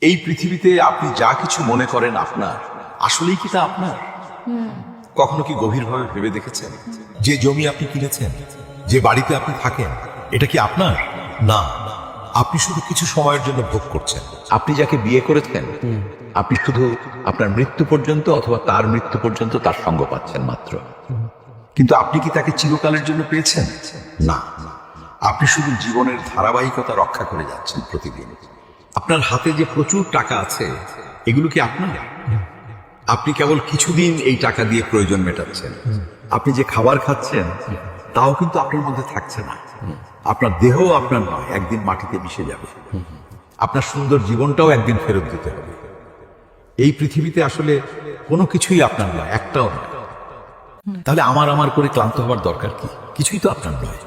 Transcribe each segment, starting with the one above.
এই পৃথিবীতে আপনি যা কিছু মনে করেন আপনার, আসলেই কি তা আপনার? কখনো কি গভীরভাবে ভেবে দেখেছেন? যে জমি আপনি কিনেছেন, যে বাড়িতে আপনি থাকেন, এটা কি আপনার? না। আপনি শুধু কিছু সময়ের জন্য ভোগ করছেন। আপনি যাকে বিয়ে করেছেন, আপনি শুধু আপনার মৃত্যু পর্যন্ত অথবা তার মৃত্যু পর্যন্ত তার সঙ্গ পাচ্ছেন মাত্র। কিন্তু আপনি কি তাকে চিরকালের জন্য পেয়েছেন? না। আপনি শুধু জীবনের ধারাবাহিকতা রক্ষা করে যাচ্ছেন প্রতিদিন। আপনার হাতে যে প্রচুর টাকা আছে, এগুলো কি আপনার? আপনি কেবল কিছুদিন এই টাকা দিয়ে প্রয়োজন মেটাচ্ছেন। আপনি যে খাবার খাচ্ছেন, তাও কিন্তু আপনার মধ্যে থাকছে না। আপনার দেহ আপনার নয়, একদিন মাটিতে মিশে যাবে। আপনার সুন্দর জীবনটাও একদিন ফেরত দিতে হবে। এই পৃথিবীতে আসলে কোনো কিছুই আপনার নয়, একটাও নয়। তাহলে আমার আমার করে ক্লান্ত হওয়ার দরকার কি? কিছুই তো আপনার নয়।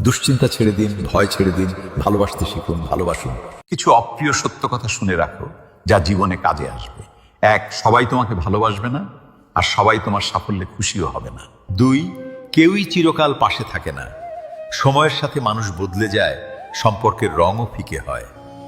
দুশ্চিন্তা ছেড়ে দিন, ভয় ছেড়ে দিন, ভালোবাসতে শিখুন, ভালোবাসুন। কিছু অপ্রিয় সত্য কথা শুনে রাখো, যা জীবনে কাজে আসবে। এক, সবাই তোমাকে ভালোবাসবে না, আর সবাই তোমার সাফল্যে খুশিও হবে না। দুই, কেউই চিরকাল পাশে থাকে না। সময়ের সাথে মানুষ বদলে যায়, সম্পর্কের রঙও ফিকে হয়।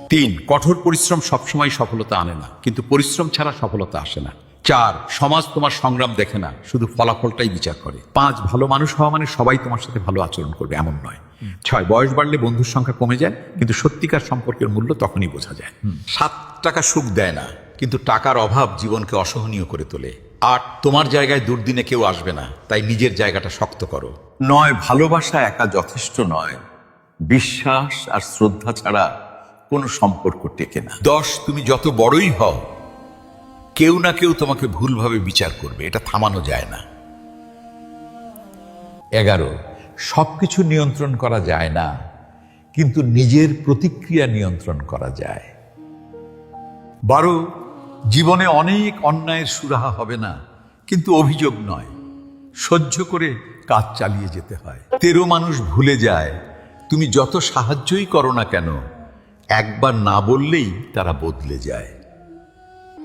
তিন, কঠোর পরিশ্রম সবসময় সফলতা আনে না, কিন্তু পরিশ্রম ছাড়া সফলতা আসে না। চার সমাজ তোমার সংগ্রাম দেখে না শুধু ফলাফলটাই বিচার করে। পাঁচ ভালো মানুষ হওয়া মানে সবাই তোমার সাথে ভালো আচরণ করবে এমন নয়। ছয় বয়স বাড়লে বন্ধুর সংখ্যা কমে যায় কিন্তু সত্যিকার সম্পর্কের মূল্য তখনই বোঝা যায়। সাত টাকা সুখ দেয় না কিন্তু টাকার অভাব জীবনকে অসহনীয় করে তোলে। আট তোমার জায়গায় দুর্দিনে কেউ আসবে না তাই নিজের জায়গাটা শক্ত করো। নয় ভালোবাসা একা যথেষ্ট নয় বিশ্বাস আর শ্রদ্ধা ছাড়া কোনো সম্পর্ক টেকে না। দশ তুমি যত বড়ই হও কেউ না কেউ তোমাকে ভুলভাবে বিচার করবে, এটা থামানো যায় না। এগারো, সবকিছু নিয়ন্ত্রণ করা যায় না, কিন্তু নিজের প্রতিক্রিয়া নিয়ন্ত্রণ করা যায়। বারো, জীবনে অনেক অন্যায়ের সুরাহা হবে না, কিন্তু অভিযোগ নয়, সহ্য করে কাজ চালিয়ে যেতে হয়। তেরো, মানুষ ভুলে যায়, তুমি যত সাহায্যই করো না কেন, একবার না বললেই তারা বদলে যায়।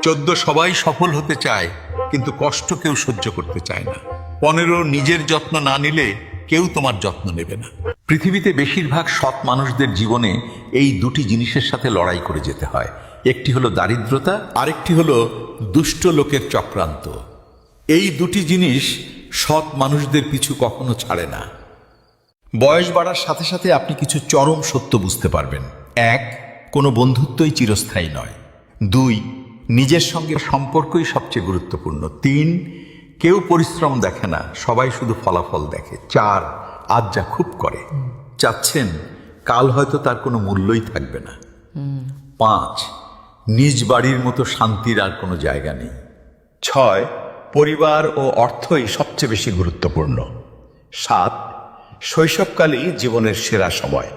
চোদ্দ সবাই সফল হতে চায়, কিন্তু কষ্ট কেউ সহ্য করতে চায় না। পনেরো নিজের যত্ন না নিলে কেউ তোমার যত্ন নেবে না। পৃথিবীতে বেশিরভাগ সৎ মানুষদের জীবনে এই দুটি জিনিসের সাথে লড়াই করে যেতে হয়। একটি হলো দারিদ্রতা, আরেকটি হলো দুষ্ট লোকের চক্রান্ত। এই দুটি জিনিস সৎ মানুষদের পিছু কখনো ছাড়ে না। বয়স বাড়ার সাথে সাথে আপনি কিছু চরম সত্য বুঝতে পারবেন। এক, কোনো বন্ধুত্বই চিরস্থায়ী নয়। দুই নিজের সঙ্গে সম্পর্কই সবচেয়ে গুরুত্বপূর্ণ। তিন, কেউ পরিশ্রম দেখে না, সবাই শুধু ফলাফল দেখে। চার, আজ যা খুব করে। চাচ্ছেন, কাল হয়তো তার কোনো মূল্যই থাকবে না। পাঁচ, নিজ বাড়ির মতো শান্তির আর কোনো জায়গা নেই। ছয়, পরিবার ও অর্থই সবচেয়ে বেশি গুরুত্বপূর্ণ। সাত, শৈশবকালই জীবনের সেরা সময়।